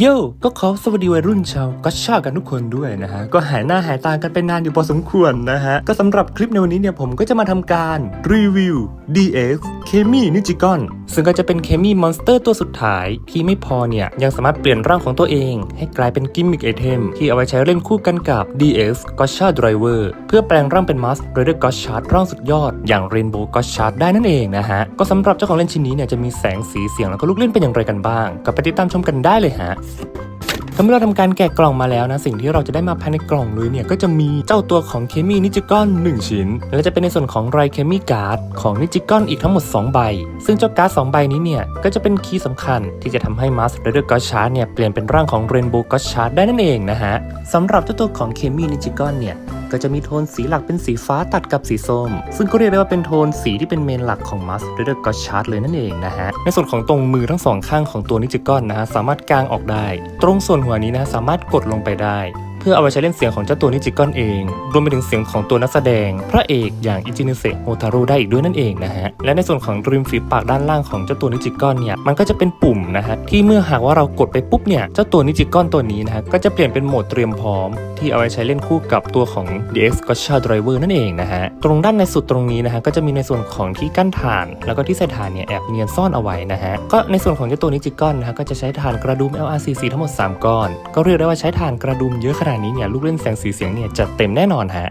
โย่ก็ขอสวัสดีวัยรุ่นชาวก็ชากันทุกคนด้วยนะฮะ ก็หายหน้าหายตากันไปนานอยู่พอสมควรนะฮะ ก็สำหรับคลิปในวันนี้เนี่ยผมก็จะมาทำการรีวิว DX เคมีนิจิกอน ซึ่งก็จะเป็นเคมีมอนสเตอร์ตัวสุดท้าย ที่ไม่พอเนี่ยยังสามารถเปลี่ยนร่างของตัวเอง ให้กลายเป็นกิมมิคไอเทมที่เอาไว้ใช้เล่นคู่กันกับ DX g o s h a Driver เพื่อแปลงร่างเป็นมัสโดยด้วย g o s h a ร่างสุดยอด อย่าง Rainbow g o s h a ได้นั่นเองนะฮะ ก็สำหรับเจ้าของเล่นชิ้นนี้เนี่ยจะมีแสงสีเสียงแล้วก็ลูกเล่นเป็นอย่างไรกันบ้าง ก็ไปติดตามชมกันได้เลยฮะ ถ้าเมื่อเราทำการแกะกล่องมาแล้วนะสิ่งที่เราจะได้มาภายในกล่องเลยเนี่ยก็จะมีเจ้าตัวของเคมีนิจิกอน1 ชิ้น แล้วจะเป็นในส่วนของไรเคมีการ์ดของนิจิกอนอีกทั้งหมด 2 ใบ ซึ่งเจ้าการ์ดสใบนี้เนี่ยก็จะเป็นคีย์สำคัญที่จะทำให้มาสเตอร์ก็ชาร์ดเนี่ยเปลี่ยนเป็นร่างของเรนโบว์ก็ชาร์ดได้นั่นเองนะฮะสำหรับเจ้าตัวของเคมีนิจิกอนเนี่ยก็จะมีโทนสีหลักเป็นสีฟ้าตัดกับสีส้ม ซึ่งก็เรียกได้ว่าเป็นโทนสีที่เป็นเมนหลักของมัสเดอร์กอชาร์ดเลยนั่นเองนะฮะ ในส่วนของตรงมือทั้งสองข้างของตัวนิจิกอนนะฮะสามารถกางออกได้ ตรงส่วนหัวนี้นะฮะสามารถกดลงไปได้ พื่อเอาไว้ใช้เล่นเสียงของเจ้าตัวนิจิกอนเอง รวมไปถึงเสียงของตัวนักแสดง พระเอกอย่างอิจินิเซะโฮทารุได้อีกด้วยนั่นเองนะฮะ และในส่วนของริมฝีปากด้านล่างของเจ้าตัวนิจิกอนเนี่ย มันก็จะเป็นปุ่มนะฮะ ที่เมื่อหากว่าเรากดไปปุ๊บเนี่ย เจ้าตัวนิจิกอนตัวนี้นะฮะ ก็จะเปลี่ยนเป็นโหมดเตรียมพร้อม ที่เอาไว้ใช้เล่นคู่กับตัวของ DX g o s h a Driver นั่นเองนะฮะ ตรงด้านในสุดตรงนี้นะฮะ ก็จะมีในส่วนของที่กั้นฐาน แล้วก็ที่ใส่ฐานเนี่ยแอบเนียนซ่อนเอาไว้นะฮะ ก็ในส่วนของเจ้าตัวนิจิกอนนะฮะ ก็จะใช้ฐานกระดุม LRCC ทั้งหมด 3 ก้อน ก็เรียกได้ว่าใช้ฐานกระดุมเยอะขนาดนี้เนี่ยลูกเล่นแสงสีเสียงเนี่ยจัดเต็มแน่นอนฮะ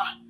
uh,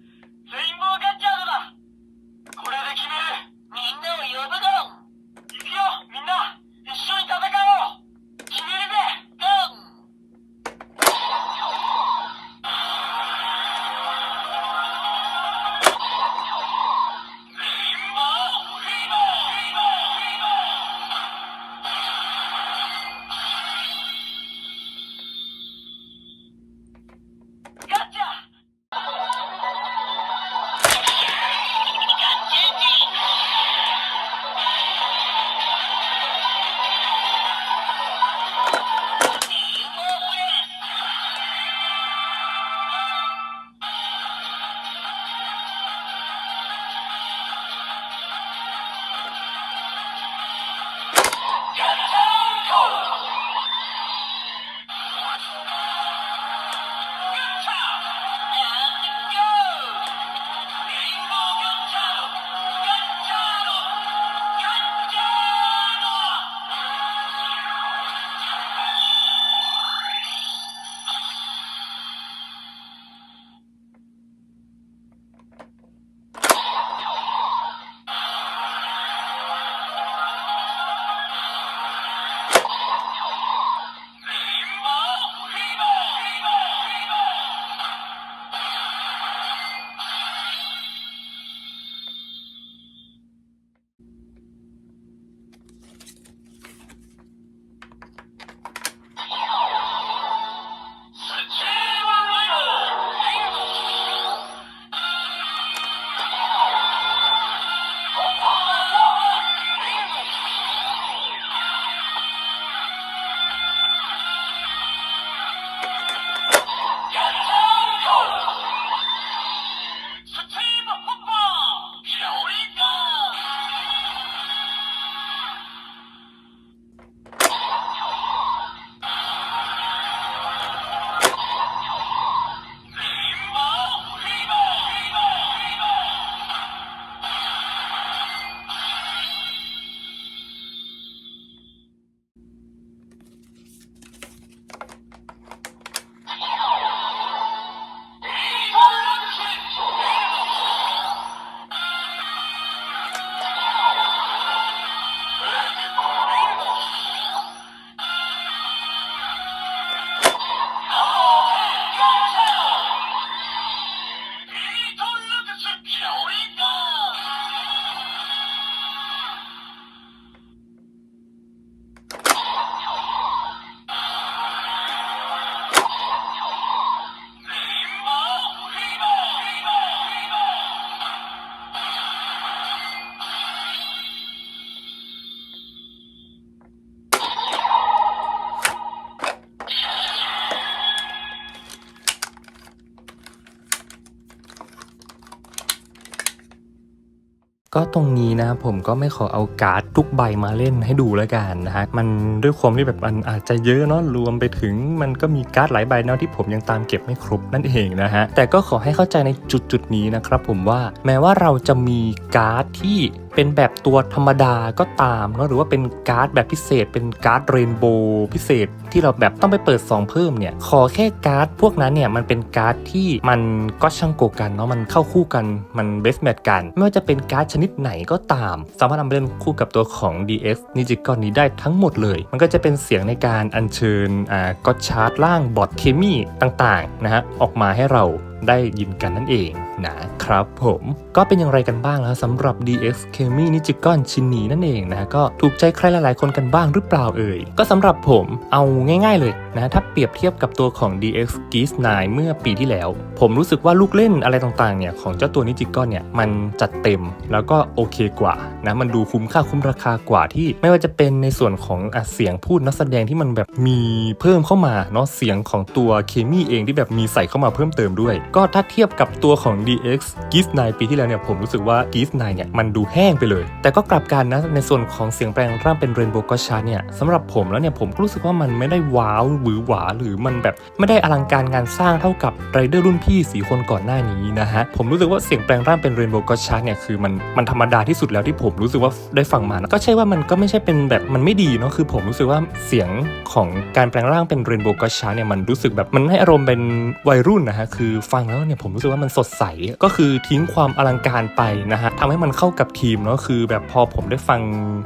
ก็ตรงนี้นะผมก็ไม่ขอเอาการ์ดทุกใบมาเล่นให้ดูแล้วกันนะฮะมันด้วยความที่แบบมันอาจจะเยอะเนาะรวมไปถึงมันก็มีการ์ดหลายใบเนาะที่ผมยังตามเก็บไม่ครบนั่นเองนะฮะแต่ก็ขอให้เข้าใจในจุดจุดนี้นะครับผมว่าแม้ว่าเราจะมีการ์ดที่ เป็นแบบตัวธรรมดาก็ตามเนาะหรือว่าเป็นการ์ดแบบพิเศษ เป็นการ์ดเรนโบว์พิเศษที่เราแบบต้องไปเปิดซองเพิ่มเนี่ย ขอแค่การ์ดพวกนั้นเนี่ยมันเป็นการ์ดที่มันก็ช่างโกกันเนาะมันเข้าคู่กันมันเบสแมทกัน ไม่ว่าจะเป็นการ์ดชนิดไหนก็ตาม สามารถนำไปเล่นคู่กับตัวของ DX นิจิกอนนี้ได้ทั้งหมดเลย มันก็จะเป็นเสียงในการอัญเชิญอ่าก็ชาร์ตล่างบอทเคมีต่างๆนะฮะออกมาให้เราได้ยินกันนั่นเอง นะครับผมก็เป็นอย่างไรกันบ้างแล้วสำหรับ DX c h e m i Nichicon ชิ้นนี้นั่นเองนะก็ถูกใจใครหลายๆ คนกันบ้างหรือเปล่าเอ่ย ก็สำหรับผมเอาง่ายๆเลยนะถ้าเปรียบเทียบกับตัวของ DX Geese 9เมื่อปีที่แล้ว ผมรู้สึกว่าลูกเล่นอะไรต่างๆเนี่ยของเจ้าตัวนิจิกอนเนี่ยมันจัดเต็มแล้วก็โอเคกว่านะมันดูคุ้มค่าคุ้มราคากว่าที่ ไม่ว่าจะเป็นในส่วนของอเสียงพูดนักแสดงที่มันแบบมีเพิ่มเข้ามาเนาะเสียงของตัวเคมีเองที่แบบมีใส่เข้ามาเพิ่มเติมด้วย ก็ถ้าเทียบกับตัวของ DX Geese 9ปีที่แล้วเนี่ยผมรู้สึกว่า Geese 9เนี่ยมันดูแห้งไปเลย แต่ก็กลับกันนะในส่วนของเสียงแปลงร่างเป็น Rainbow g o s h a เนี่ยสำหรับผมแล้วเนี่ยผมก็รู้สึกว่ามันไม่ได้ว้าวหวือหวาหรือมันแบบไม่ได้อลังการงานสร้างเท่ากับไรเดอร์รุ่นพี่สีคนก่อนหน้านี้นะฮะผมรู้สึกว่าเสียงแปลงร่างเป็น Rainbow g o s h a เนี่ยคือมันมันธรรมดาที่สุดแล้วที่ผมรู้สึกว่าได้ฟังมานะก็ใช่ว่ามันก็ไม่ใช่เป็นแบบมันไม่ดีเนาะคือผมรู้สึกว่าเสียงของการแปลงร่างเป็น Rainbow g o s h a เนี่ยมันรู้สึกแบบมันให้อารมณ์เป็นวัยรุ่นนะฮะคือฟังแล้วเนี่ยผมรู้สึกว่ามันสดใสก็คือทิ้งความอลังการไปนะฮะทำให้มันเข้ากับทีมเนาะคือแบบพอผมได้ฟัง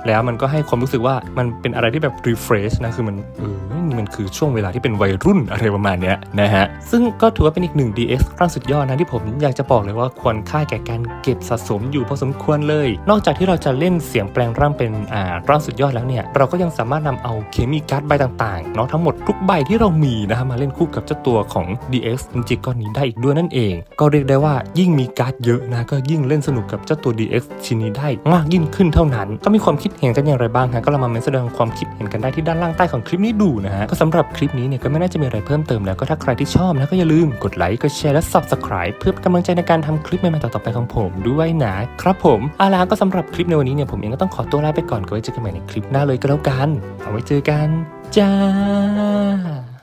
แล้วมันก็ให้ความรู้สึกว่ามันเป็นอะไรที่แบบ refresh นะคือมันเออนี่มันคือช่วงเวลาที่เป็นวัยรุ่นอะไรประมาณเนี้ยนะฮะซึ่งก็ถือว่าเป็นอีกหนึ่ง DX ครั้งสุดยอดนะที่ผมอยากจะบอกเลยว่าควรค่าแก่การเก็บสะสมอยู่พอสมควรเลย นอกจากที่เราจะเล่นเสียงแปลงร่างเป็นอ่าร่างสุดยอดแล้วเนี่ย เราก็ยังสามารถนำเอาเคมีการ์ดใบต่างๆเนาะทั้งหมดทุกใบที่เรามีนะฮะมาเล่นคู่กับเจ้าตัวของ DX จริงๆก้อนนี้ได้อีกด้วยนั่นเอง ก็เรียกได้ว่ายิ่งมีการ์ดเยอะนะก็ยิ่งเล่นสนุกกับเจ้าตัว DX ชิ้นนี้ได้มากยิ่งขึ้นเท่านั้น ก็มีความคิดเห็นกันอย่างไรบ้างฮะก็เรามาเมนแสดงความคิดเห็นกันได้ที่ด้านล่างใต้ของคลิปนี้ดูนะฮะก็สำหรับคลิปนี้เนี่ยก็ไม่น่าจะมีอะไรเพิ่มเติมแล้วก็ถ้าใครที่ชอบนะก็อย่าลืมกดไลค์กดแชร์และ subscribe เพื่อกำลังใจในการทำคลิปใหม่ๆต่อๆไปของผมด้วยนะครับผมอาล่ะก็สำหรับคลิปในวันนี้เนี่ยผมเองก็ต้องขอตัวลาไปก่อนก็ไว้เจอกันใหม่ในคลิปหน้าเลยก็แล้วกัน เอาไว้เจอกันจ้า